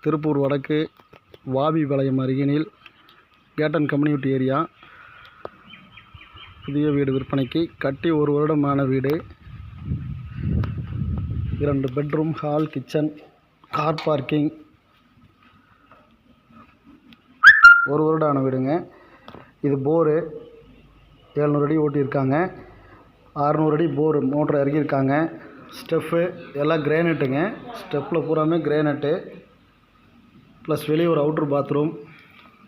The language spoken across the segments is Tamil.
திருப்பூர் வடக்கு வாவி பாளையம் அருகினில் கேட்டன் கம்யூனிட்டி ஏரியா. புதிய வீடு விற்பனைக்கு கட்டி ஒரு வருடமான வீடு. இரண்டு bedroom hall kitchen car parking. ஒரு வருடம் ஆன வீடுங்க. இது போரு. ஏழ்நூறு அடி ஓட்டியிருக்காங்க. அறநூறு அடி போர் மோட்ரு இறக்கியிருக்காங்க. ஸ்டெஃப்பு எல்லாம் கிரேனைட்டுங்க. ஸ்டெப்பில் பூராமே கிரேனைட்டு. ப்ளஸ் வெளியே ஒரு அவுட்ரு பாத்ரூம்.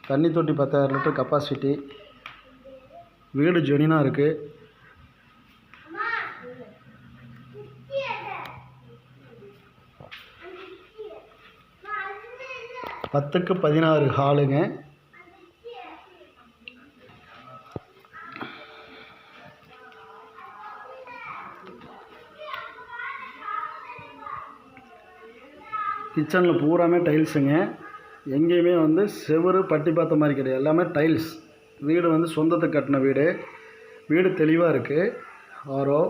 தண்ணி தொட்டி பத்தாயிரம் லிட்டர் கெப்பாசிட்டி. வீடு ஜெனினாக இருக்குது பத்துக்கு பதினாறு ஹாலுங்க. கிச்சனில் பூராமே டைல்ஸுங்க. எங்கேயுமே வந்து செவுரு பட்டி பார்த்த மாதிரி கிடையாது. எல்லாமே டைல்ஸ் வீடு வந்து சொந்தத்துக்கு கட்டின வீடு. வீடு தெளிவாக இருக்குது ஆரோ.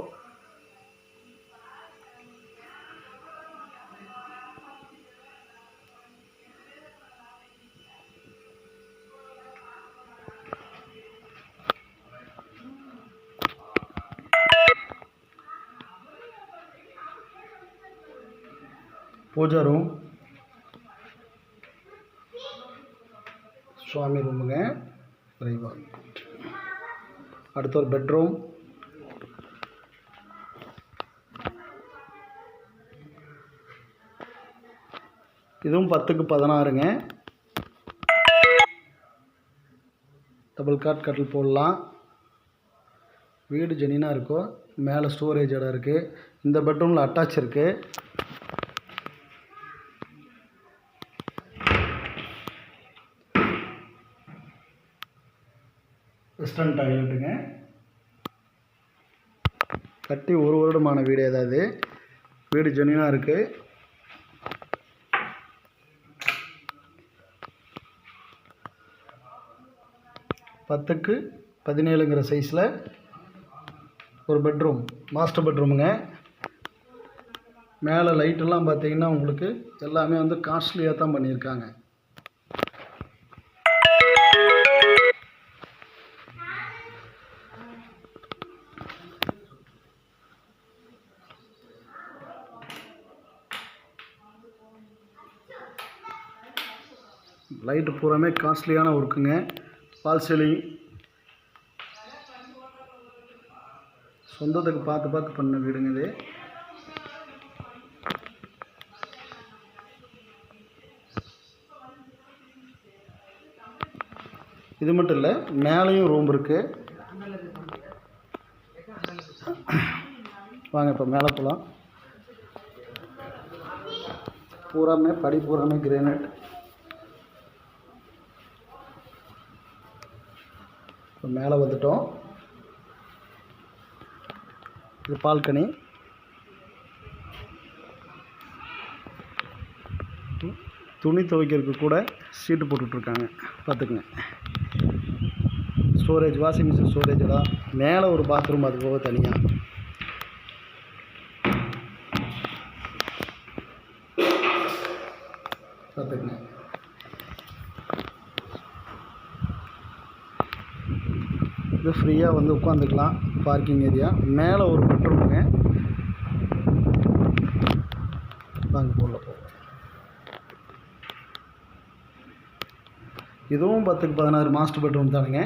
பூஜா ரூம் சுவாமி ரூமுங்க. விரைவாக அடுத்து ஒரு பெட்ரூம். இதுவும் பத்துக்கு பதினாறுங்க. டபுள் காட் கட்டில் போடலாம். வீடு ஜெனினாக இருக்கும் மேலே ஸ்டோரேஜ் இடம் இருக்குது இந்த பெட்ரூமில் அட்டாச் இருக்குது வெஸ்டர்ன் டாய்லெட்டுங்க கட்டி ஒரு வருடமான வீடு ஏதாவது வீடு ஜெனினாக இருக்குது பத்துக்கு பதினேழுங்கிற சைஸில் ஒரு பெட்ரூம் மாஸ்டர் பெட்ரூமுங்க மேலே லைட்டெல்லாம் பார்த்தீங்கன்னா உங்களுக்கு எல்லாமே வந்து காஸ்ட்லியாக தான் பண்ணியிருக்காங்க. லைட்டு பூராமே காஸ்ட்லியான ஒர்க்குங்க ஃபால் சீலிங் சொந்தத்துக்கு பார்த்து பார்த்து பண்ண வீடுங்க இது. இது மட்டும் இல்லை மேலேயும் ரூம் இருக்குது வாங்க இப்போ மேலே போகலாம் பூராமே படி பூராமே கிரானைட் இப்போ மேலே வந்துட்டோம். இது பால்கனி. துணி துவைக்கிறதுக்கு கூட சீட்டு போட்டுட்ருக்காங்க. பார்த்துக்குங்க. ஸ்டோரேஜ் வாஷிங் மிஷின் ஸ்டோரேஜ் எல்லாம் மேலே ஒரு பாத்ரூம் அது போக தனியாக பார்த்துக்குங்க. இது ஃப்ரீயாக வந்து உட்காந்துக்கலாம் பார்க்கிங் ஏரியா. மேலே ஒரு பெட்ரூமுங்க நாங்கள் போகல இதுவும் பத்துக்கு பதினாறு மாஸ்டர் பெட்ரூம் தானுங்க.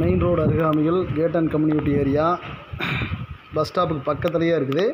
மெயின் ரோடு அருகாமையில் gate and community area bus ஸ்டாப்புக்கு பக்கத்துலேயே இருக்குது.